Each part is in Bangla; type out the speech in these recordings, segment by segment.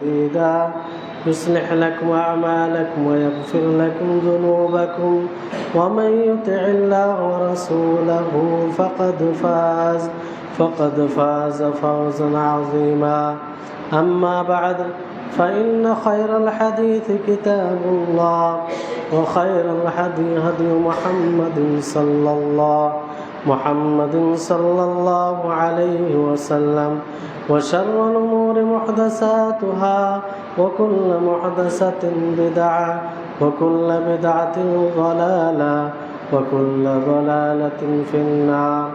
سديدا يصلح لكم أعمالكم ويغفر لكم ذنوبكم. ومن يطع الله ورسوله فقد فاز فقد فاز فوزا عظيما. أما بعد فإن خير الحديث كتاب الله وخير الهدي هدي محمد صلى الله محمد صلى الله عليه وسلم وشر الأمور محدثاتها وكل محدثة بدعة وكل بدعة ضلالة وكل ضلالة في النار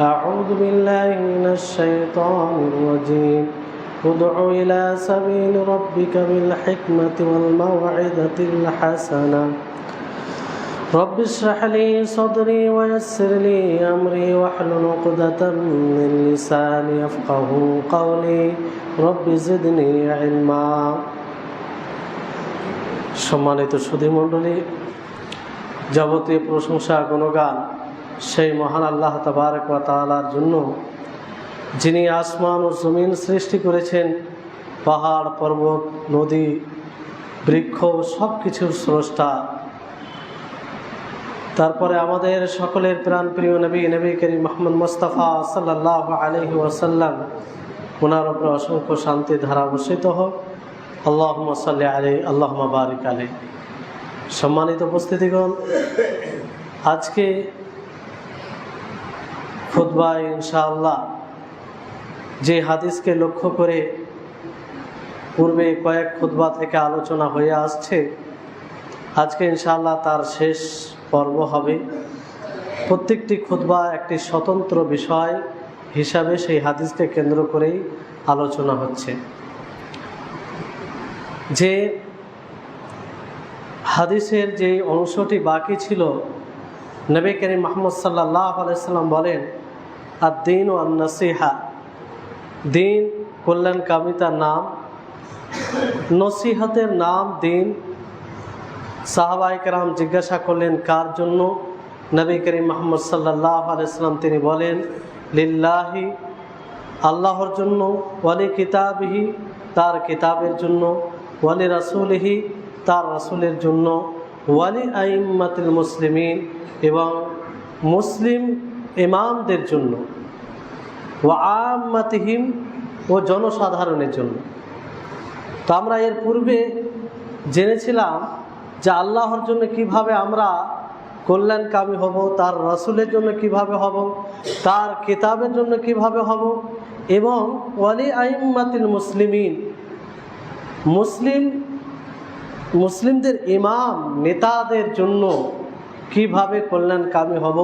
أعوذ بالله من الشيطان الرجيم ادع إلى سبيل ربك بالحكمة والموعظة الحسنة رب اشرح لي صدري ويسر لي أمري واحلل عقدة من لساني يفقه قولي رب زدني علما সম্মানিত সুধী মণ্ডলী যাবতীয় প্রশংসা গুণগান সেই মহান আল্লাহ তাবারক ওয়া তাআলার জন্য যিনি আসমান ও জমিন সৃষ্টি করেছেন পাহাড় পর্বত নদী বৃক্ষ সব কিছুর স্রষ্টা তারপরে আমাদের সকলের প্রাণ প্রিয় নবী নবী করিম মোহাম্মদ মোস্তফা সাল্লাহ আলহি ওয়াসাল্লাম ওনার উপরে অসংখ্য শান্তি ধারা বর্ষিত হোক। আল্লাহ সাল্লি আলী আল্লাহ বারিক আলী সম্মানিত উপস্থিতিগণ, আজকে খুদ্বায় ইনশাআল্লাহ যে হাদিসকে লক্ষ্য করে পূর্বে কয়েক খুদ্া থেকে আলোচনা হয়ে আসছে, আজকে ইনশাআল্লাহ তার শেষ পর্ব হবে। প্রত্যেকটি খুদ্া একটি স্বতন্ত্র বিষয় হিসাবে সেই হাদিসকে কেন্দ্র করেই আলোচনা হচ্ছে। যে হাদিসের যে অংশটি বাকি ছিল, নবী করিম মাহমুদ সাল্লাহ আলাইসাল্লাম বলেন আর দিন ও নসিহা দিন কল্যাণ কামিতার নাম। নসিহতের নাম দিন সাহাবাইকরাম জিজ্ঞাসা করলেন, কার জন্য? নবী করিম মোহাম্মদ সাল্লাহ আলাইসাল্লাম তিনি বলেন, লিল্লাহি, আল্লাহর জন্য, ওয়ালি কিতাবহি, তার কিতাবের জন্য, ওয়ালি রাসুলহি, তার রাসুলের জন্য, ওয়ালি আইম্মাতুল মুসলিমিন এবং মুসলিম ইমামদের জন্য ও আমাতিহিম ও জনসাধারণের জন্য। তো আমরা এর পূর্বে জেনেছিলাম যে আল্লাহর জন্য কীভাবে আমরা কল্যাণকামী হব, তার রসুলের জন্য কীভাবে হব, তার কিতাবের জন্য কীভাবে হব, এবং ওয়ালি আইম্মাতিল মুসলিমিন, মুসলিম, মুসলিমদের ইমাম নেতাদের জন্য কীভাবে কল্যাণকামী হব,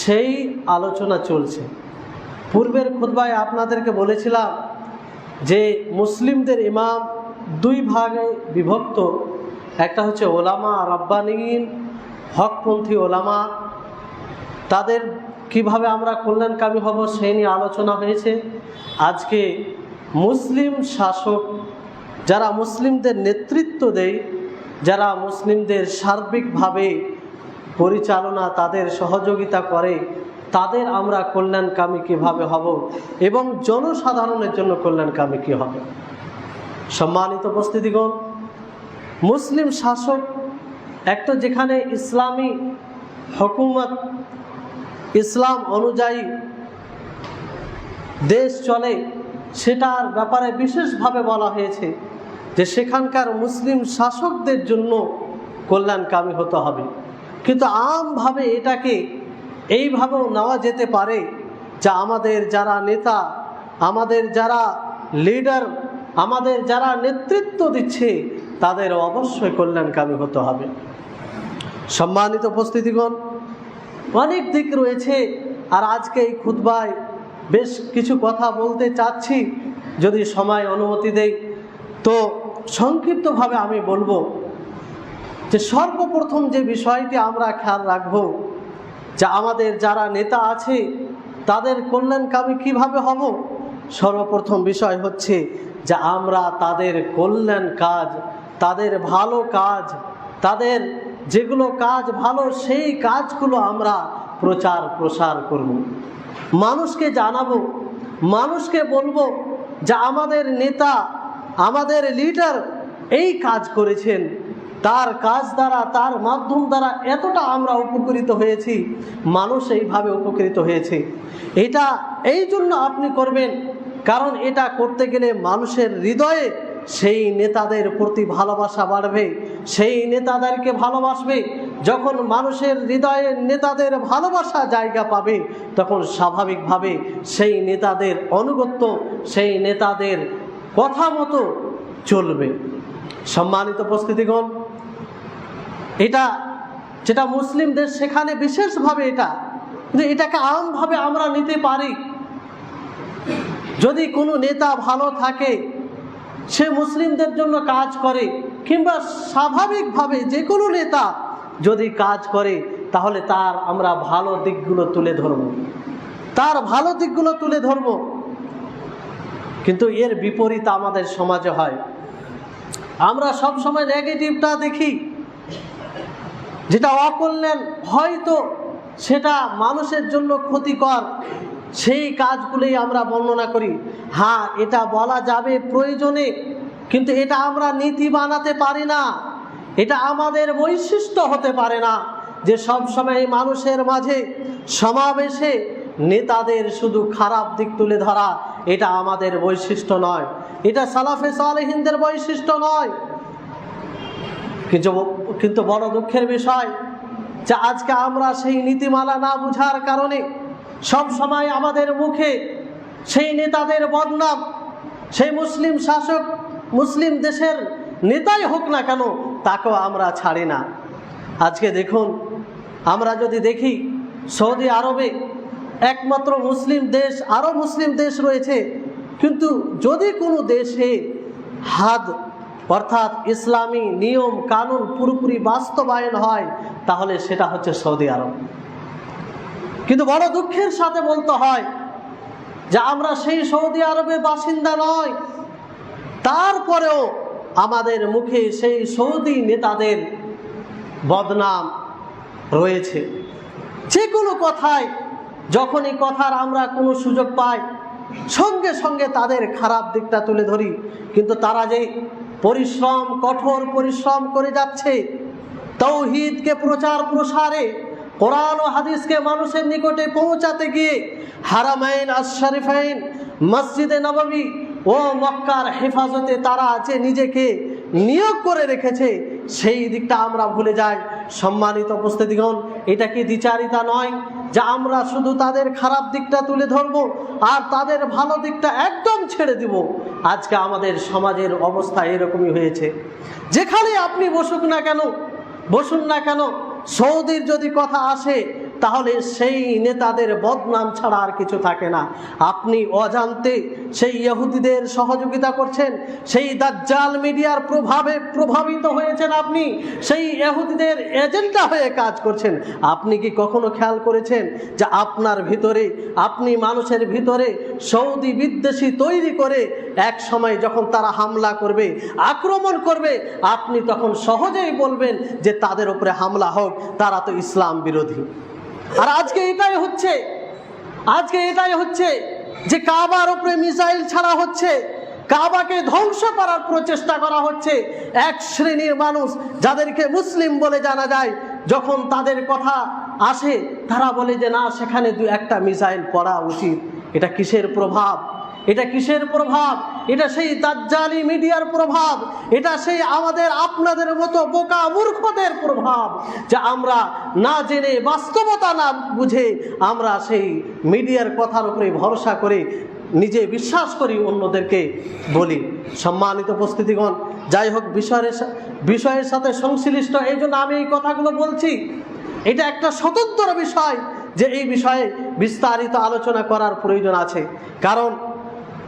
সেই আলোচনা চলছে। পূর্বের খুদ্বায় আপনাদেরকে বলেছিলাম যে মুসলিমদের ইমাম দুই ভাগে বিভক্ত। একটা হচ্ছে ওলামা রব্বানীন, হকপন্থী ওলামা। তাদের কীভাবে আমরা কল্যাণকামী হব সেই নিয়ে আলোচনা হয়েছে। আজকে মুসলিম শাসক, যারা মুসলিমদের নেতৃত্ব দেয়, যারা মুসলিমদের সার্বিকভাবে পরিচালনা, তাদের সহযোগিতা করে, তাদের আমরা কল্যাণকামী কীভাবে হব এবং জনসাধারণের জন্য কল্যাণকামী কী হবে? সম্মানিত উপস্থিতিগণ মুসলিম শাসক একটা যেখানে ইসলামী হকুমত, ইসলাম অনুযায়ী দেশ চলে, সেটার ব্যাপারে বিশেষভাবে বলা হয়েছে যে সেখানকার মুসলিম শাসকদের জন্য কল্যাণকামী হতে হবে। কিন্তু আমভাবে এটাকে এইভাবেও নেওয়া যেতে পারে যা আমাদের যারা নেতা, আমাদের যারা লিডার আমাদের যারা নেতৃত্ব দিচ্ছে তাদের অবশ্যই কল্যাণকামী হতে হবে। সম্মানিত উপস্থিতিগণ, অনেক দিক রয়েছে, আর আজকে এই খুদ্বায় বেশ কিছু কথা বলতে চাচ্ছি, যদি সময় অনুমতি দেয় তো সংক্ষিপ্তভাবে আমি বলব যে সর্বপ্রথম যে বিষয়টি আমরা খেয়াল রাখব, যে আমাদের যারা নেতা আছে, তাদের কল্যাণকামী কীভাবে হব? সর্বপ্রথম বিষয় হচ্ছে যে আমরা তাদের কল্যাণ কাজ তাদের ভালো কাজ, তাদের যেগুলো কাজ ভালো, সেই কাজগুলো আমরা প্রচার প্রসার করব। মানুষকে জানাব, মানুষকে বলব যে আমাদের নেতা, আমাদের লিডার এই কাজ করেছেন। তার কাজ দ্বারা, তার মাধ্যম দ্বারা এতটা আমরা উপকৃত হয়েছি, মানুষ এইভাবে উপকৃত হয়েছে। এটা এই জন্য আপনি করবেন, কারণ এটা করতে গেলে মানুষের হৃদয়ে সেই নেতাদের প্রতি ভালোবাসা বাড়বে, সেই নেতাদেরকে ভালোবাসবে। যখন মানুষের হৃদয়ে নেতাদের ভালোবাসা জায়গা পাবে, তখন স্বাভাবিকভাবে সেই নেতাদের অনুগত্য সেই নেতাদের কথা মতো চলবে। সম্মানিত উপস্থিতিগণ, এটা যেটা মুসলিম দেশ সেখানে বিশেষভাবে এটা কিন্তু এটাকে আমভাবে আমরা নিতে পারি। যদি কোনো নেতা ভালো থাকে সে মুসলিমদের জন্য কাজ করে, কিংবা স্বাভাবিকভাবে যে কোনো নেতা যদি কাজ করে, তাহলে তার আমরা ভালো দিকগুলো তুলে ধরব। তার ভালো দিকগুলো তুলে ধরব। কিন্তু এর বিপরীত আমাদের সমাজে হয়। আমরা সব সময় নেগেটিভটা দেখি। যেটা অকল্যাণ হয়তো সেটা মানুষের জন্য ক্ষতিকর। সেই কাজগুলোই আমরা বর্ণনা করি। হ্যাঁ এটা বলা যাবে প্রয়োজনে, কিন্তু এটা আমরা নীতি বানাতে পারি না। এটা আমাদের বৈশিষ্ট্য হতে পারে না যে সব সময় মানুষের মাঝে সমাবেশে নেতাদের শুধু খারাপ দিক তুলে ধরা, এটা আমাদের বৈশিষ্ট্য নয়। এটা সালাফে সালেহিনদের বৈশিষ্ট্য নয়। কিন্তু কিন্তু বড় দুঃখের বিষয় যে আজকে আমরা সেই নীতিমালা না বুঝার কারণে সব সময় আমাদের মুখে সেই নেতাদের বদনাম, সেই মুসলিম শাসক, মুসলিম দেশের নেতাই হোক না কেন, তাকেও আমরা ছাড়ি না। আজকে দেখুন, আমরা যদি দেখি, সৌদি আরবে একমাত্র মুসলিম দেশ, আরও মুসলিম দেশ রয়েছে, কিন্তু যদি কোনো দেশে হাদ, অর্থাৎ ইসলামী নিয়ম, কানুন পুরোপুরি বাস্তবায়ন হয়, তাহলে সেটা হচ্ছে সৌদি আরব। কিন্তু বড় দুঃখের সাথে বলতে হয় যে আমরা সেই সৌদি আরবের বাসিন্দা নয়। তারপরেও আমাদের মুখে সেই সৌদি নেতাদের বদনাম রয়েছে। যে কোনো কথায় যখনই কথার আমরা কোনো সুযোগ পাই, সঙ্গে সঙ্গে তাদের খারাপ দিকটা তুলে ধরি। কিন্তু তারা যে পরিশ্রম, কঠোর পরিশ্রম করে যাচ্ছে, তৌহিদকে প্রচার প্রসারে কোরআন ও হাদিসকে মানুষের নিকটে পৌঁছাতে গিয়ে হারামাইন, আশারিফাইন, মসজিদে নববী ও মক্কার হেফাজতে তারা যে নিজেকে নিয়োগ করে রেখেছে, সেই দিকটা আমরা ভুলে যাই। সম্মানিত উপস্থিতিগণ, এটা কি দ্বিচারিতা নয় যে আমরা শুধু তাদের খারাপ দিকটা তুলে ধরব আর তাদের ভালো দিকটা একদম ছেড়ে দিব? আজকে আমাদের সমাজের অবস্থা এরকমই হয়েছে। যেখানে আপনি বসুক না কেন, বসুন না কেন সৌদির যদি কথা আসে তাহলে সেই নেতাদের বদনাম ছাড়া আর কিছু থাকে না। আপনি অজান্তে সেই ইহুদিদের সহযোগিতা করছেন, সেই দাজ্জাল মিডিয়ার প্রভাবে প্রভাবিত হয়েছেন আপনি, সেই ইহুদিদের এজেন্ডা হয়ে কাজ করছেন। আপনি কি কখনো খেয়াল করেছেন যে আপনার ভিতরে, আপনি মানুষের ভিতরে সৌদি বিদ্বেষী তৈরি করে এক সময় যখন তারা হামলা করবে, আক্রমণ করবে, আপনি তখন সহজেই বলবেন যে তাদের উপরে হামলা হোক, তারা তো ইসলাম বিরোধী। আর আজকে এটাই হচ্ছে, আজকে এটাই হচ্ছে যে কাবার উপরে মিসাইল ছাড়া হচ্ছে, কাবাকে ধ্বংস করার প্রচেষ্টা করা হচ্ছে এক শ্রেণির মানুষ যাদেরকে মুসলিম বলে জানা যায়, যখন তাদের কথা আসে, তারা বলে যে না, সেখানে দু একটা মিসাইল পড়া উচিত। এটা কিসের প্রভাব? এটা কিসের প্রভাব? এটা সেই দাজ্জালি মিডিয়ার প্রভাব, এটা সেই আমাদের আপনাদের মতো বোকা মূর্খদের প্রভাব যে আমরা না জেনে বাস্তবতা না বুঝে আমরা সেই মিডিয়ার কথার উপরে ভরসা করে নিজে বিশ্বাস করি অন্যদেরকে বলি। সম্মানিত উপস্থিতিগণ, যাই হোক বিষয়ের বিষয়ের সাথে সংশ্লিষ্ট এই জন্য আমি এই কথাগুলো বলছি। এটা একটা স্বতন্ত্র বিষয় যে এই বিষয়ে বিস্তারিত আলোচনা করার প্রয়োজন আছে। কারণ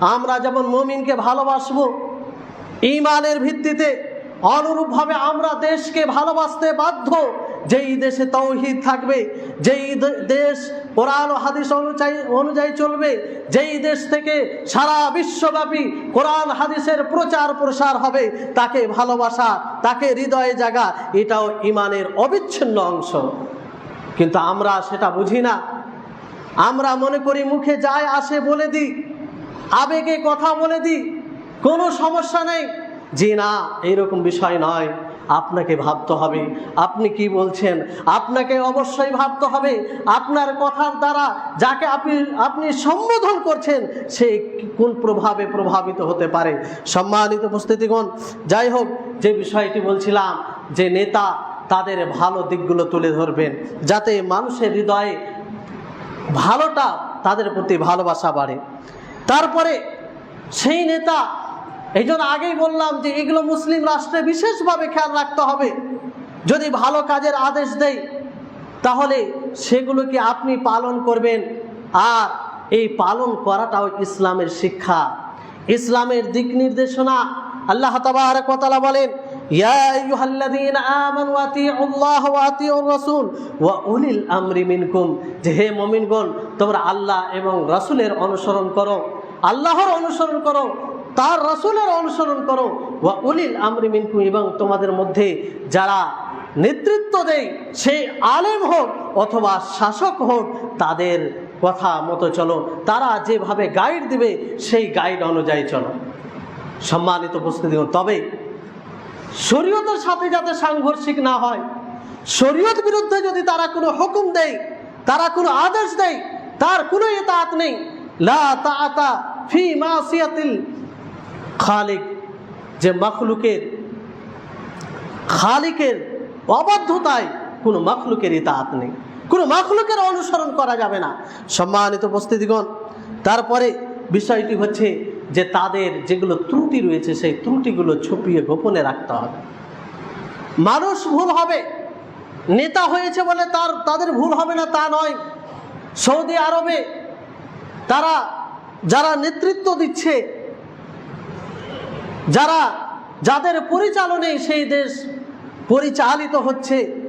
আমরা যেমন মমিনকে ভালোবাসবো ইমানের ভিত্তিতে অনুরূপভাবে আমরা দেশকে ভালোবাসতে বাধ্য, যেই দেশে তৌহিদ থাকবে, যেই দেশ কোরআন হাদিস অনুযায়ী অনুযায়ী চলবে, যেই দেশ থেকে সারা বিশ্বব্যাপী কোরআন, হাদিসের প্রচার প্রসার হবে, তাকে ভালোবাসা, তাকে হৃদয়ে জাগা, এটাও ইমানের অবিচ্ছিন্ন অংশ। কিন্তু আমরা সেটা বুঝি না। আমরা মনে করি মুখে যায় আসে বলে দিই আবেগে কথা বলে দিই, কোনো সমস্যা নেই। জি না, এইরকম বিষয় নয়। আপনাকে ভাবতে হবে, আপনি কি বলছেন? আপনাকে অবশ্যই ভাবতে হবে, আপনার কথার দ্বারা যাকে আপনি আপনি সম্বোধন করছেন, সে কোন প্রভাবে প্রভাবিত হতে পারে? সম্মানিত উপস্থিতিগণ, যাই হোক, যে বিষয়টি বলছিলাম, যে নেতা তাদের ভালো দিকগুলো তুলে ধরবেন, যাতে মানুষের হৃদয়ে ভালোটা তাদের প্রতি ভালোবাসা বাড়ে। তারপরে সেই নেতা এই জন্য আগেই বললাম যে এগুলো মুসলিম রাষ্ট্রে বিশেষভাবে খেয়াল রাখতে হবে। যদি ভালো কাজের আদেশ দেয় তাহলে সেগুলোকে আপনি পালন করবেন। আর এই পালন করাটাও ইসলামের শিক্ষা। ইসলামের দিক নির্দেশনা আল্লাহ ওয়া বলেন ইয়া আইয়ুহাল্লাযীনা আমানু আতিউল্লাহ ওয়া আতিউর রাসূল উলিল আমরি মিনকুম। যে হে মুমিনগণ, তোমরা আল্লাহ এবং রাসূলের অনুসরণ করো, আল্লাহর অনুসরণ করো, তার রাসূলের অনুসরণ করো, ওয়া উলিল আমরি মিনকুম এবং তোমাদের মধ্যে যারা নেতৃত্ব দেয় সেই আলেম হোক অথবা শাসক হোক, তাদের কথা মতো চলো। তারা যেভাবে গাইড দিবে, সেই গাইড অনুযায়ী চলো। সম্মানিত উপস্থিতি, তবে শরীয়তের সাথে যাতে সাংঘর্ষিক না হয়, শরীয়ত বিরুদ্ধে যদি তারা কোনো হুকুম দেয়, তারা কোনো আদেশ দেয়, তার কোনো এতাত নেই। লা ফি মাসিয়াতিল খালিক, যে মখলুকের, খালিকের অবাধ্যতায় কোনো মখলুকের ইতাত নেই। কোনো মখলুকের অনুসরণ করা যাবে না। সম্মানিত উপস্থিতিগণ, তারপরে বিষয়টি হচ্ছে যে তাদের যেগুলো ত্রুটি রয়েছে, সেই ত্রুটিগুলো ছুপিয়ে গোপনে রাখতে হবে। মানুষ ভুল হবে। নেতা হয়েছে বলে তার, তাদের ভুল হবে না তা নয়। সৌদি আরবে তারা, যারা নেতৃত্ব দিচ্ছে, যারা, যাদের পরিচালনে সেই দেশ পরিচালিত হচ্ছে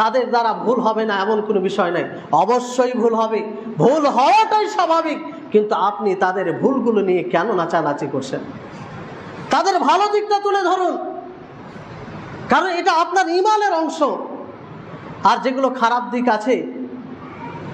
তাদের দ্বারা ভুল হবে না, এমন কোনো বিষয় নাই। অবশ্যই ভুল হবে। ভুল হওয়াটাই স্বাভাবিক। কিন্তু আপনি তাদের ভুলগুলো নিয়ে কেন নাচানাচি করছেন? তাদের ভালো দিকটা তুলে ধরুন। কারণ এটা আপনার ইমানের অংশ। আর যেগুলো খারাপ দিক আছে,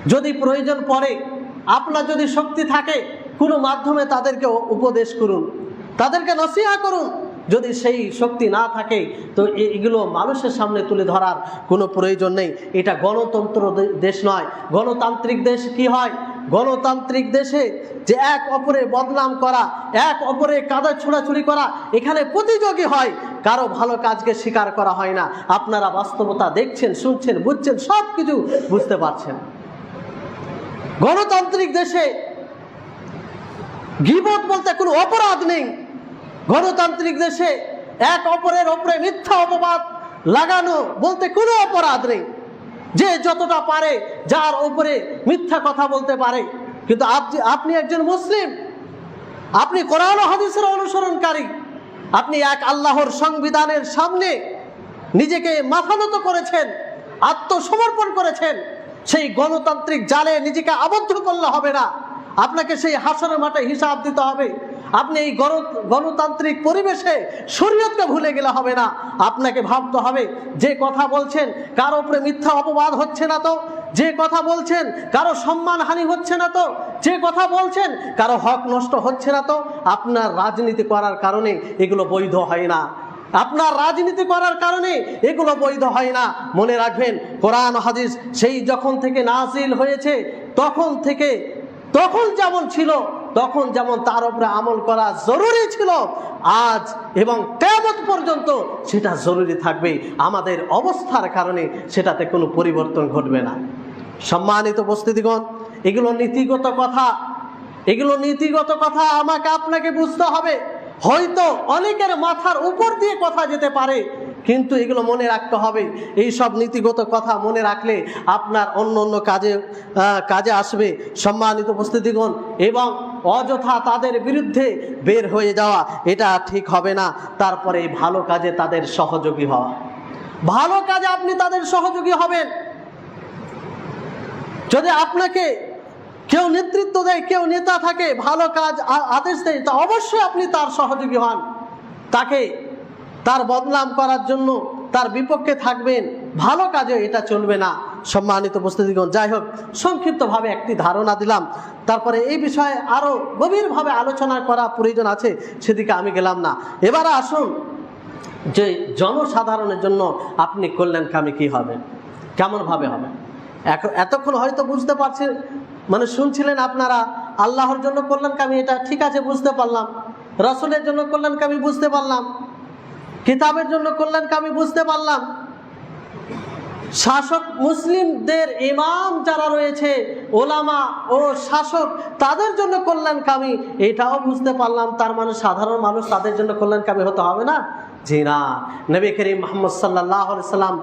যদি প্রয়োজন পড়ে, আপনার যদি শক্তি থাকে, কোনো মাধ্যমে তাদেরকে উপদেশ করুন। তাদেরকে নসিহা করুন। যদি সেই শক্তি না থাকে, তো এগুলো মানুষের সামনে তুলে ধরার কোনো প্রয়োজন নেই। এটা গণতন্ত্র দেশ নয়। গণতান্ত্রিক দেশ কি হয়? গণতান্ত্রিক দেশে যে এক অপরে বদনাম করা, এক অপরে কাদা ছোড়াছুড়ি করা, এখানে প্রতিযোগী হয়। কারও ভালো কাজকে স্বীকার করা হয় না। আপনারা বাস্তবতা দেখছেন, শুনছেন, বুঝছেন সব কিছু বুঝতে পারছেন। গণতান্ত্রিক দেশে গিবত বলতে কোনো অপরাধ নেই। গণতান্ত্রিক দেশে এক অপরের ওপরে মিথ্যা অপবাদ লাগানো বলতে কোনো অপরাধ নেই। যে যতটা পারে যার ওপরে মিথ্যা কথা বলতে পারে। কিন্তু আপনি একজন মুসলিম। আপনি কোরআন হাদিসের অনুসরণকারী। আপনি এক আল্লাহর সংবিধানের সামনে নিজেকে মাথানত করেছেন, আত্মসমর্পণ করেছেন। সেই গণতান্ত্রিক জালে নিজেকে আবদ্ধ করলে হবে না। আপনাকে সেই হাসনের মাঠে হিসাব দিতে হবে। আপনি এই গণ- গণতান্ত্রিক পরিবেশে শরীয়তকে ভুলে গেলে হবে না। আপনাকে ভাবতে হবে, যে কথা বলছেন, কারও উপরে মিথ্যা অপবাদ হচ্ছে না তো? যে কথা বলছেন, কারও সম্মান হানি হচ্ছে না তো? যে কথা বলছেন, কারও হক নষ্ট হচ্ছে না তো? আপনার রাজনীতি করার কারণে এগুলো বৈধ হয় না। আপনার রাজনীতি করার কারণে এগুলো বৈধ হয় না। মনে রাখবেন, কোরআন, হাদিস, সেই যখন থেকে নাজিল হয়েছে, তখন থেকে, তখন যেমন ছিল তখন যেমন তার উপরে আমল করা জরুরি ছিল, আজ এবং কেমন পর্যন্ত সেটা জরুরি থাকবে। আমাদের অবস্থার কারণে সেটাতে কোনো পরিবর্তন ঘটবে না। সম্মানিত উপস্থিতিগণ, এগুলো নীতিগত কথা। এগুলো নীতিগত কথা আমাকে আপনাকে বুঝতে হবে। হয়তো অনেকের মাথার উপর দিয়ে কথা যেতে পারে, কিন্তু এগুলো মনে রাখতে হবে। এই সব নীতিগত কথা মনে রাখলে আপনার অন্য অন্য কাজে কাজে আসবে। সম্মানিত উপস্থিতিগণ, এবং অযথা তাদের বিরুদ্ধে বের হয়ে যাওয়া, এটা ঠিক হবে না। তারপরে ভালো কাজে তাদের সহযোগী হওয়া। ভালো কাজে আপনি তাদের সহযোগী হবেন। যদি আপনাকে কেউ নেতৃত্ব দেয়, কেউ নেতা থাকে, ভালো কাজ আদেশ দেয়, তা অবশ্যই আপনি তার সহযোগী হন। তাকে তার বদনাম করার জন্য তার বিপক্ষে থাকবেন। ভালো কাজে এটা চলবে না। সম্মানিত উপস্থিতিগণ, যাই হোক, সংক্ষিপ্তভাবে একটি ধারণা দিলাম। তারপরে এই বিষয়ে আরও গভীরভাবে আলোচনা করা প্রয়োজন আছে, সেদিকে আমি গেলাম না। এবারে আসুন, যে জনসাধারণের জন্য আপনি কল্যাণকামী কী হবে কেমনভাবে হবে এখন এতক্ষণ হয়তো বুঝতে পারছেন মানে শুনছিলেন আপনারা, আল্লাহর জন্য কল্যাণকামী, এটা ঠিক আছে, বুঝতে পারলাম। রসুলের জন্য কল্যাণকামী, বুঝতে পারলাম। কিতাবের জন্য কল্যাণকামী, বুঝতে পারলাম। শাসক মুসলিমদের ইমাম যারা রয়েছে, ওলামা ও শাসক, তাদের জন্য কল্যাণকামী। এটাও বুঝতে পারলাম, তার মানে সাধারণ মানুষ তাদের জন্য কল্যাণকামী হতে হবে না? জি না। নবী করিম মোহাম্মদ সাল্লাহ সাল্লাম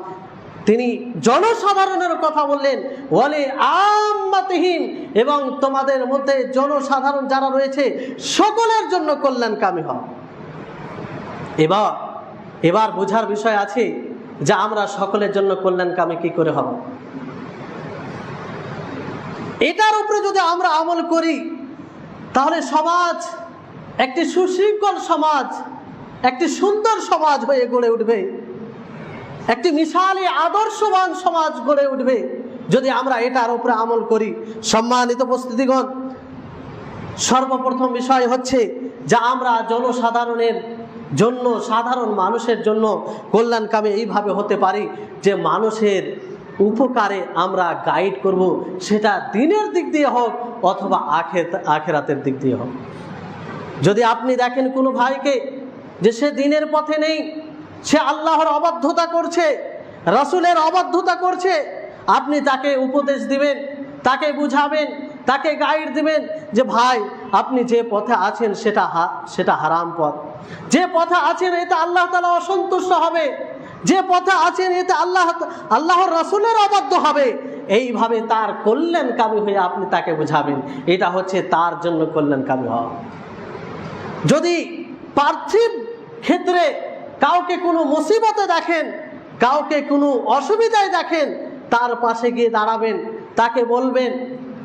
তিনি জনসাধারণের কথা বললেন বলে আম্মাতিহীন এবং তোমাদের মধ্যে জনসাধারণ যারা রয়েছে, সকলের জন্য কল্যাণকামী হয় এবার এবার বোঝার বিষয় আছে যে আমরা সকলের জন্য কল্যাণকামী কি করে হব? এটার উপরে যদি আমরা আমল করি, তাহলে সমাজ, একটি সুশৃঙ্খল সমাজ, একটি সুন্দর সমাজ হয়ে গড়ে উঠবে। একটি মিশালি, আদর্শবান সমাজ গড়ে উঠবে। যদি আমরা এটার উপরে আমল করি, সম্মানিত উপস্থিতিগণ, সর্বপ্রথম বিষয় হচ্ছে যা আমরা জনসাধারণের জন্য, সাধারণ মানুষের জন্য কল্যাণকামী এইভাবে হতে পারি যে মানুষের উপকারে আমরা গাইড করব, সেটা দিনের দিক দিয়ে হোক অথবা আখের, আখেরাতের দিক দিয়ে হোক। যদি আপনি দেখেন কোনো ভাইকে যে সে দিনের পথে নেই, সে আল্লাহর অবাধ্যতা করছে, রসুলের অবাধ্যতা করছে, আপনি তাকে উপদেশ দিবেন, তাকে বুঝাবেন তাকে গাইড দিবেন যে ভাই, আপনি যে পথে আছেন সেটা সেটা হারাম পথ। যে পথে আছেন এতে আল্লাহ তালা অসন্তুষ্ট হবে। যে পথে আছেন এতে আল্লাহ আল্লাহর রসুলের অবাধ্য হবে। এইভাবে তার কল্যাণকামী হয়ে আপনি তাকে বুঝাবেন। এটা হচ্ছে তার জন্য কল্যাণকামী হওয়া। যদি পার্থিব ক্ষেত্রে কাউকে কোনো মুসিবতে দেখেন, কাউকে কোনো অসুবিধায় দেখেন, তার পাশে গিয়ে দাঁড়াবেন, তাকে বলবেন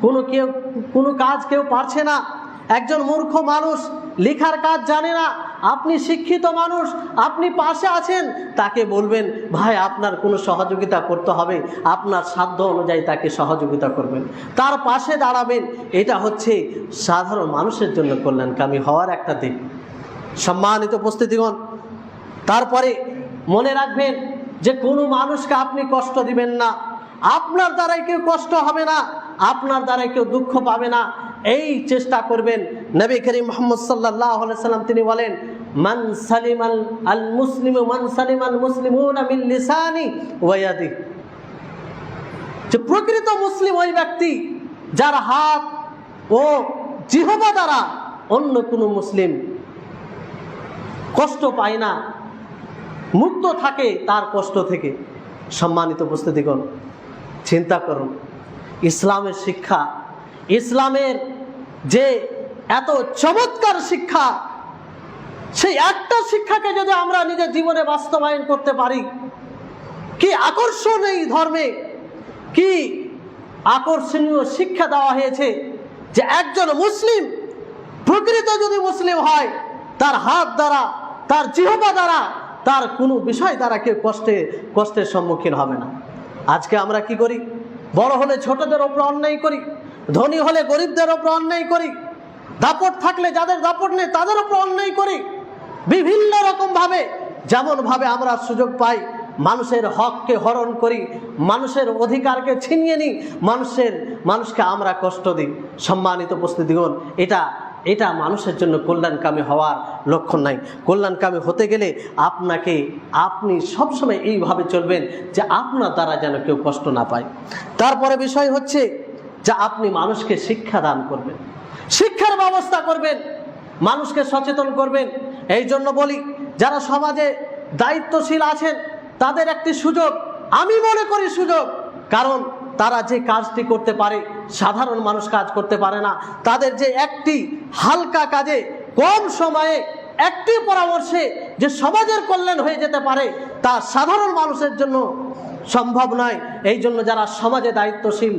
কোনো কেউ, কোনো কাজ কেউ পারছে না। একজন মূর্খ মানুষ লেখার কাজ জানে না। আপনি শিক্ষিত মানুষ, আপনি পাশে আছেন, তাকে বলবেন, ভাই, আপনার কোনো সহযোগিতা করতে হবে। আপনার সাধ্য অনুযায়ী তাকে সহযোগিতা করবেন। তার পাশে দাঁড়াবেন। এটা হচ্ছে সাধারণ মানুষের জন্য কল্যাণকামী হওয়ার একটা দিক। সম্মানিত উপস্থিতিগণ, তারপরে মনে রাখবেন যে কোনো মানুষকে আপনি কষ্ট দিবেন না। আপনার দ্বারাই কেউ কষ্ট হবে না। আপনার দ্বারা কেউ দুঃখ পাবে না। এই চেষ্টা করবেন। নবী করিম মোহাম্মদ সাল্লাহ সাল্লাম তিনি বলেন, মান সালিম আল মুসলিম, মান সালিম আল মুসলিমুন লিসানি ওয়াদি যে প্রকৃত মুসলিম ওই ব্যক্তি, যার হাত ও জিহবা দ্বারা অন্য কোনো মুসলিম কষ্ট পায় না, মুক্ত থাকে তার কষ্ট থেকে। সম্মানিত উপস্থিতিগণ, চিন্তা করুন। ইসলামের শিক্ষা, ইসলামের যে এত চমৎকার শিক্ষা, সেই একটা শিক্ষাকে যদি আমরা নিজের জীবনে বাস্তবায়ন করতে পারি, কি আকর্ষণ এই ধর্মে? কি আকর্ষণীয় শিক্ষা দেওয়া হয়েছে যে একজন মুসলিম, প্রকৃত যদি মুসলিম হয়, তার হাত দ্বারা, তার জিহবা দ্বারা, তার কোনো বিষয় দ্বারা কেউ কষ্টে, কষ্টের সম্মুখীন হবে না। আজকে আমরা কি করি? বড় হলে ছোটদের ওপর অন্যায় করি, ধনী হলে গরিবদের ওপর অন্যায় করি, দাপট থাকলে যাদের দাপট নেই তাদের ওপর অন্যায় করি। বিভিন্ন রকমভাবে যেমনভাবে আমরা সুযোগ পাই, মানুষের হককে হরণ করি, মানুষের অধিকারকে ছিনিয়ে নিই, মানুষের, মানুষকে আমরা কষ্ট দিই। সম্মানিত উপস্থিতিগণ, এটা এটা মানুষের জন্য কল্যাণকামী হওয়ার লক্ষণ নাই। কল্যাণকামী হতে গেলে আপনাকে, আপনি সবসময় এইভাবে চলবেন যে আপনার দ্বারা যেন কেউ কষ্ট না পায়। তারপরে বিষয় হচ্ছে যে আপনি মানুষকে শিক্ষা দান করবেন। শিক্ষার ব্যবস্থা করবেন, মানুষকে সচেতন করবেন। এই জন্য বলি, যারা সমাজে দায়িত্বশীল আছেন, তাদের একটি সুযোগ, আমি মনে করি সুযোগ, কারণ তারা যে কাজটি করতে পারে, সাধারণ মানুষ কাজ করতে পারে না। তাদের যে একটি হালকা কাজে, কম সময়ে একটি পরামর্শে যে সমাজের কল্যাণ হয়ে যেতে পারে, তা সাধারণ মানুষের জন্য সম্ভব নয়। এই জন্য যারা সমাজে দায়িত্বশীল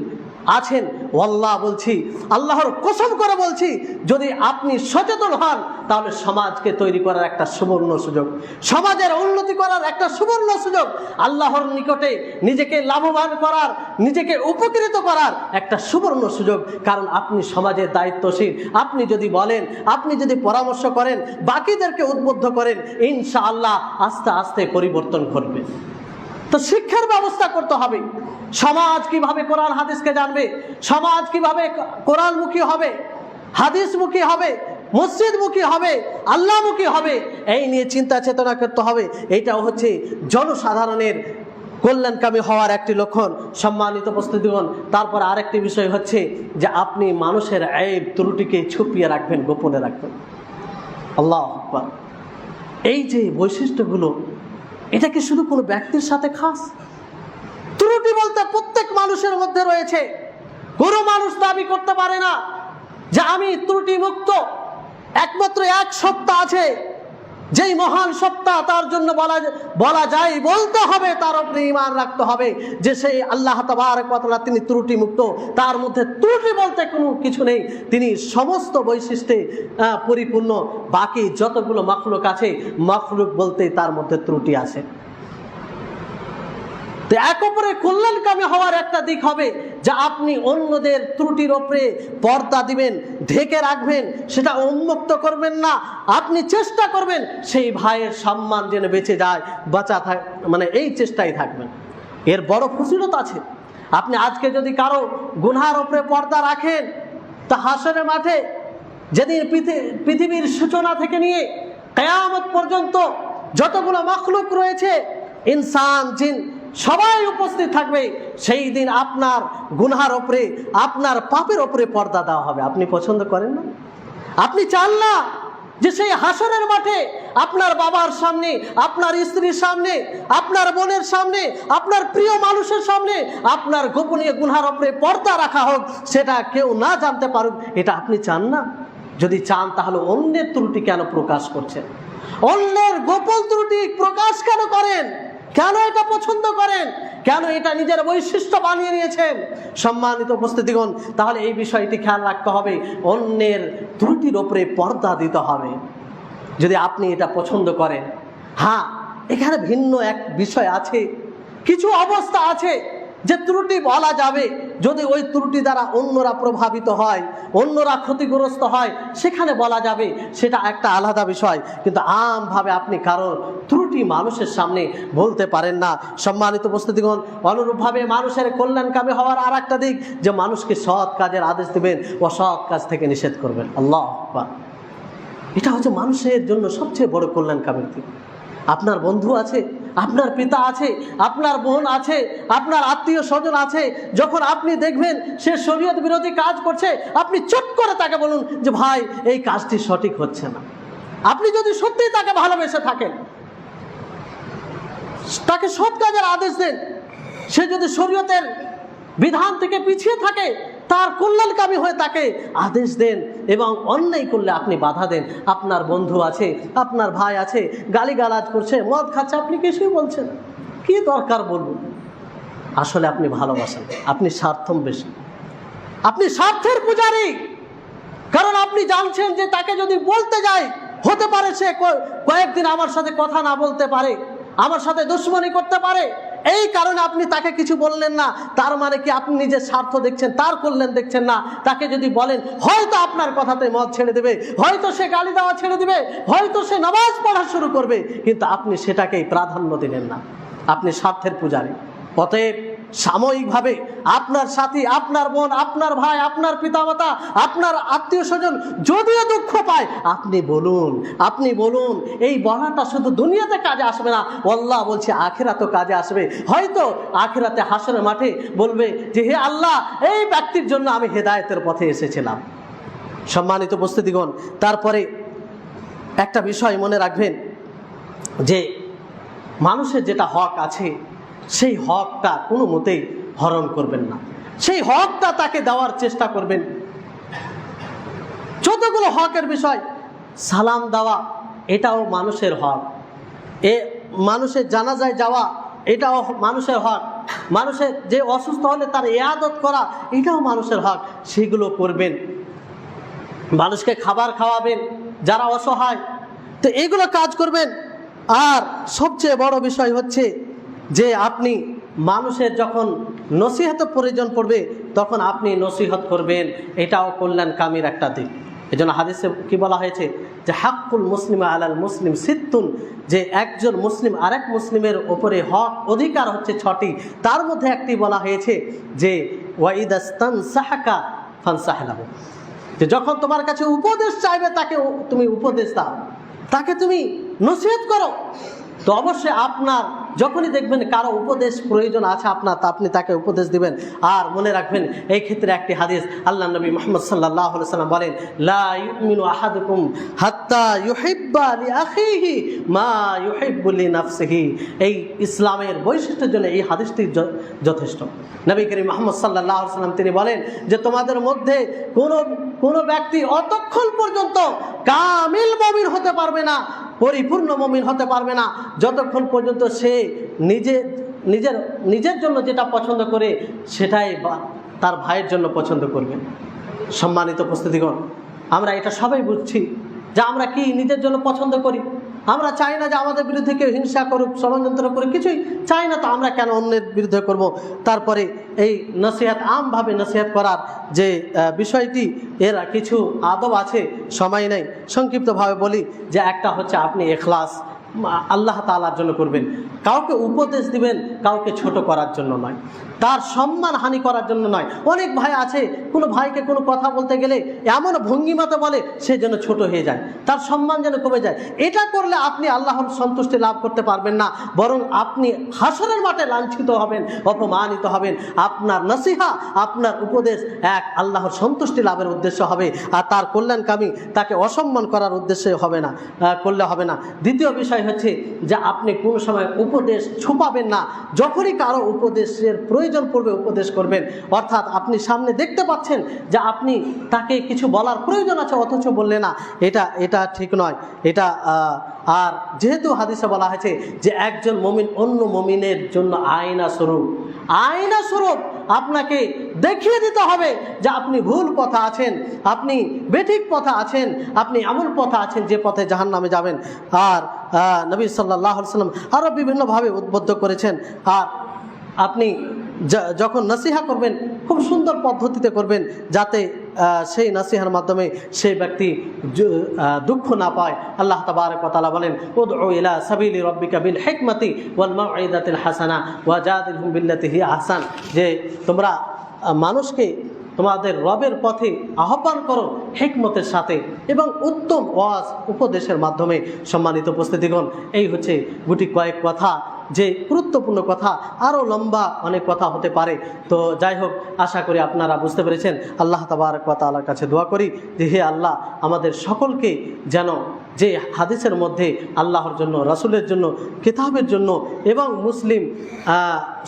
আছেন? ওয়াল্লাহ বলছি, আল্লাহর কসম করে বলছি, যদি আপনি সচেতন হন, তাহলে সমাজকে তৈরি করার একটা সুবর্ণ সুযোগ। সমাজের উন্নতি করার একটা সুবর্ণ সুযোগ। আল্লাহর নিকটে নিজেকে লাভবান করার, নিজেকে উপকৃত করার একটা সুবর্ণ সুযোগ। কারণ আপনি সমাজের দায়িত্বশীল। আপনি যদি বলেন, আপনি যদি পরামর্শ করেন, বাকিদেরকে উদ্বুদ্ধ করেন, ইনশাআল্লাহ আস্তে আস্তে পরিবর্তন ঘটবে। তো শিক্ষার ব্যবস্থা করতে হবে। সমাজ কীভাবে কোরআন হাদিসকে জানবে? সমাজ কীভাবে কোরআনমুখী হবে? হাদিসমুখী হবে? মসজিদমুখী হবে? আল্লাহমুখী হবে? এই নিয়ে চিন্তা চেতনা করতে হবে। এইটাও হচ্ছে জনসাধারণের কল্যাণকামী হওয়ার একটি লক্ষণ। সম্মানিত উপস্থিতিগণ, তারপর আরেকটি বিষয় হচ্ছে যে আপনি মানুষের আইব ত্রুটিকে ছুপিয়ে রাখবেন, গোপনে রাখবেন। আল্লাহ এই যে বৈশিষ্ট্যগুলো এটা কি শুধু কোনো ব্যক্তির সাথে খাস? ত্রুটি বলতে প্রত্যেক মানুষের মধ্যে রয়েছে। কোনো মানুষ দাবি করতে পারে না যে আমি ত্রুটি মুক্ত একমাত্র এক সত্তা আছে। যেই মহান সত্তা তার জন্য বলা বলা যায়, বলতে হবে, তার উপরে ইমান রাখতে হবে। যে সেই আল্লাহ তাবারকতলা তিনি ত্রুটি মুক্ত তার মধ্যে ত্রুটি বলতে কোনো কিছু নেই। তিনি সমস্ত বৈশিষ্ট্যে পরিপূর্ণ। বাকি যতগুলো মখলুক আছে, মখলুক বলতে তার মধ্যে ত্রুটি আছে। তো এক অপরের কল্যাণকামী হওয়ার একটা দিক হবে যে আপনি অন্যদের ত্রুটির ওপরে পর্দা দিবেন, ঢেকে রাখবেন, সেটা উন্মুক্ত করবেন না। আপনি চেষ্টা করবেন সেই ভাইয়ের সম্মান যেন বেঁচে যায়, বাঁচা থাক মানে এই চেষ্টাই থাকবেন এর বড় ফসিলত আছে। আপনি আজকে যদি কারও গুনহার ওপরে পর্দা রাখেন, তা হাসনের মাঠে, যেদিন পৃথিবীর সূচনা থেকে নিয়ে কেয়ামত পর্যন্ত যতগুলো মখলুক রয়েছে, ইনসান, জিন সবাই উপস্থিত থাকবে। সেই দিন আপনার গুনহার ওপরে, আপনার পাপের ওপরে পর্দা দেওয়া হবে। আপনি পছন্দ করেন না? আপনি চান না যে সেই হাসরের মাঠে আপনার বাবার সামনে, আপনার স্ত্রীর সামনে, আপনার বোনের সামনে, আপনার প্রিয় মানুষের সামনে আপনার গোপনীয় গুনহার ওপরে পর্দা রাখা হোক, সেটা কেউ না জানতে পারুক। এটা আপনি চান না? যদি চান, তাহলে অন্যের ত্রুটি কেন প্রকাশ করছেন? অন্যের গোপন ত্রুটি প্রকাশ কেন করেন? কেন এটা পছন্দ করেন? কেন এটা নিজের বৈশিষ্ট্য বানিয়ে নিয়েছেন? সম্মানিত উপস্থিতিগণ, তাহলে এই বিষয়টি খেয়াল রাখতে হবে। অন্যের ত্রুটির ওপরে পর্দা দিতে হবে। যদি আপনি এটা পছন্দ করেন। হ্যাঁ এখানে ভিন্ন এক বিষয় আছে। কিছু অবস্থা আছে। যে ত্রুটি বলা যাবে, যদি ওই ত্রুটি দ্বারা অন্যরা প্রভাবিত হয়, অন্যরা ক্ষতিগ্রস্ত হয়, সেখানে বলা যাবে সেটা একটা আলাদা বিষয়। কিন্তু আমভাবে আপনি কারোর ত্রুটি মানুষের সামনে বলতে পারেন না। সম্মানিত উপস্থিতিগণ, অনুরূপভাবে মানুষের কল্যাণকামী হওয়ার আর একটা দিক, যে মানুষকে সৎ কাজের আদেশ দেবেন ও সৎ কাজ থেকে নিষেধ করবেন। আল্লাহ। এটা হচ্ছে মানুষের জন্য সবচেয়ে বড় কল্যাণকামীর দিক। আপনার বন্ধু আছে আপনার পিতা আছে, আপনার বোন আছে, আপনার আত্মীয় স্বজন আছে, যখন আপনি দেখবেন সে শরীয়ত বিরোধী কাজ করছে, আপনি চট করে তাকে বলুন যে, ভাই, এই কাজটি সঠিক হচ্ছে না। আপনি যদি সত্যিই তাকে ভালোবেসে থাকেন, তাকে সৎ কাজের আদেশ দেন, সে যদি শরীয়তের বিধান থেকে পিছিয়ে থাকে তার কল্যাণকামী হয়ে তাকে আদেশ দেন এবং অন্যায় করলে আপনি বাধা দেন। আপনার বন্ধু আছে, আপনার ভাই আছে, গালিগালাজ করছে, মদ খাচ্ছে, আপনি কিছুই বলছেন। কি দরকার বলুন? আসলে আপনি ভালোবাসেন, আপনি স্বার্থম বেশি। আপনি স্বার্থের পূজারী। কারণ আপনি জানছেন যে তাকে যদি বলতে যাই, হতে পারে সে কয়েকদিন আমার সাথে কথা না বলতে পারে, আমার সাথে দুশ্মনী করতে পারে। এই কারণে আপনি তাকে কিছু বললেন না। তার মানে কি আপনি নিজের স্বার্থ দেখছেন, তার করলেন দেখছেন না। তাকে যদি বলেন, হয়তো আপনার কথাতে মত ছেড়ে দেবে, হয়তো সে গালি দেওয়া ছেড়ে দেবে, হয়তো সে নামাজ পড়া শুরু করবে, কিন্তু আপনি সেটাকেই প্রাধান্য দিলেন না। আপনি স্বার্থের পূজারী। অতএব সাময়িকভাবে আপনার সাথী, আপনার বোন, আপনার ভাই, আপনার পিতামাতা, আপনার আত্মীয় স্বজন যদিও দুঃখ পায়, আপনি বলুন আপনি বলুন, এই বলাটা শুধু দুনিয়াতে কাজে আসবে না, আল্লাহ বলছে আখেরাতও কাজে আসবে। হয়তো আখেরাতে হাসরের মাঠে বলবে যে, হে আল্লাহ, এই ব্যক্তির জন্য আমি হেদায়েতের পথে এসেছিলাম। সম্মানিত উপস্থিতিগণ, তারপরে একটা বিষয় মনে রাখবেন যে, মানুষের যেটা হক আছে সেই হকটা কোনো মতেই হরণ করবেন না। সেই হকটা তাকে দেওয়ার চেষ্টা করবেন। যতগুলো হকের বিষয়, সালাম দেওয়া, এটাও মানুষের হক। এ মানুষের জানাজায় যাওয়া, এটাও মানুষের হক। মানুষের যে অসুস্থ হলে তার ইয়াদত করা, এটাও মানুষের হক। সেগুলো করবেন। মানুষকে খাবার খাওয়াবেন, যারা অসহায়, তো এগুলো কাজ করবেন। আর সবচেয়ে বড় বিষয় হচ্ছে যে আপনি মানুষের যখন নসিহত প্রয়োজন পড়বে, তখন আপনি নসিহত করবেন। এটাও কল্যাণ কামির একটা দিক। এই জন্য হাদিসে কি বলা হয়েছে? যে হাক্কুল মুসলিম আলাল মুসলিম সিত্তুন, যে একজন মুসলিম আরেক মুসলিমের ওপরে হক অধিকার হচ্ছে ছটি। তার মধ্যে একটি বলা হয়েছে যে ওয়াইদাস্তান সাহাকা ফানসাহলাহু যে যখন তোমার কাছে উপদেশ চাইবে, তাকে তুমি উপদেশ দাও। তাকে তুমি নসিহত করো। তো অবশ্যই আপনার, যখনই দেখবেন কারও উপদেশ প্রয়োজন আছে আপনার, তা আপনি তাকে উপদেশ দিবেন। আর মনে রাখবেন, এই ক্ষেত্রে একটি হাদিস আল্লাহ নবী মোহাম্মদ সাল্লাহ সাল্লাম বলেন, লা ইউমিনু আহাদুকুম হাত্তা ইউহিব্বা আখিহি মা ইউহিব্বু লি নাফসিহি এই ইসলামের বৈশিষ্ট্যের জন্য এই হাদিসটি যথেষ্ট। নবী করিম মোহাম্মদ সাল্লাহ সাল্লাম তিনি বলেন যে, তোমাদের মধ্যে কোনো কোনো ব্যক্তি অতক্ষণ পর্যন্ত কামিল মমিন হতে পারবে না। পরিপূর্ণ মমিন হতে পারবে না। যতক্ষণ পর্যন্ত সে নিজে, নিজের নিজের জন্য যেটা পছন্দ করে, সেটাই তার ভাইয়ের জন্য পছন্দ করবে। সম্মানিত উপস্থিতিগণ, আমরা এটা সবাই বুঝছি যে আমরা কি নিজের জন্য পছন্দ করি? আমরা চাই না যে আমাদের বিরুদ্ধে কেউ হিংসা করুক, ষড়যন্ত্র করুক, কিছুই চাই না, তো আমরা কেন অন্যের বিরুদ্ধে করব? তারপরে এই নসিহাত আমভাবে নসিহাত করার যে বিষয়টি, এর কিছু আদব আছে, সময় নেই। সংক্ষিপ্তভাবে বলি যে একটা হচ্ছে আপনি এখলাস। আল্লাহ তালার জন্য করবেন। কাউকে উপদেশ দিবেন, কাউকে ছোট করার জন্য নয়। তার সম্মান হানি করার জন্য নয়। অনেক ভাই আছে, কোনো ভাইকে কোনো কথা বলতে গেলে এমন ভঙ্গিমাতে বলে, সে যেন ছোট হয়ে যায়। তার সম্মান যেন কমে যায়। এটা করলে আপনি আল্লাহর সন্তুষ্টি লাভ করতে পারবেন না। বরং আপনি হাসরের মাঠে লাঞ্ছিত হবেন, অপমানিত হবেন। আপনার নসিহা, আপনার উপদেশ এক আল্লাহর সন্তুষ্টি লাভের উদ্দেশ্য হবে। আর তার কল্যাণকামী তাকে অসম্মান করার উদ্দেশ্যে হবে না করলে হবে না। দ্বিতীয় বিষয় হচ্ছে যে আপনি কোন সময় উপদেশ ছুপাবেন না। যখনই কারও উপদেশের প্রয়োজন পড়বে, উপদেশ করবেন। অর্থাৎ আপনি সামনে দেখতে পাচ্ছেন যে আপনি তাকে কিছু বলার প্রয়োজন আছে, অথচ বললে না। এটা এটা ঠিক নয়। এটা আর যেহেতু হাদিসে বলা হয়েছে যে একজন মমিন অন্য মমিনের জন্য আয়না স্বরূপ আয়না স্বরূপ আপনাকে দেখিয়ে দিতে হবে যে আপনি ভুল পথা আছেন, আপনি বেঠিক পথা আছেন, আপনি এমন পথা আছেন যে পথে জাহান নামে যাবেন। আর নবী সাল্লাহ সাল্লাম আরও বিভিন্নভাবে উদ্বুদ্ধ করেছেন। আর আপনি যখন নসিহা করবেন, খুব সুন্দর পদ্ধতিতে করবেন যাতে সেই নাসিহার মাধ্যমে সেই ব্যক্তি দুঃখ না পায়। আল্লাহ তাবারক ওয়া বলেন হিকমাতি হাসানা ওয়া জাদিলহুম বিল্লাতি হিয়া আহসান। যে তোমরা মানুষকে তোমাদের রবের পথে আহ্বান করো হেকমতের সাথে এবং উত্তম ওয়াজ উপদেশের মাধ্যমে সম্মানিত উপস্থিতিগণ, এই হচ্ছে গুটি কয়েক কথা। যে গুরুত্বপূর্ণ কথা আরও লম্বা অনেক কথা হতে পারে। তো যাই হোক, আশা করি আপনারা বুঝতে পেরেছেন। আল্লাহ তাবারক ওয়া তাআলার কাছে দোয়া করি যে হে আল্লাহ, আমাদের সকলকে যেন যে হাদিসের মধ্যে আল্লাহর জন্য, রাসূলের জন্য, কিতাবের জন্য এবং মুসলিম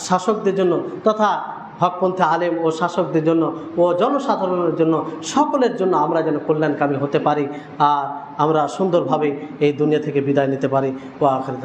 শাসকদের জন্য তথা হকপন্থী আলেম ও শাসকদের জন্য ও জনসাধারণের জন্য সকলের জন্য আমরা যেন কল্যাণকামী হতে পারি আর আমরা সুন্দরভাবে এই দুনিয়া থেকে বিদায় নিতে পারি। ও আখের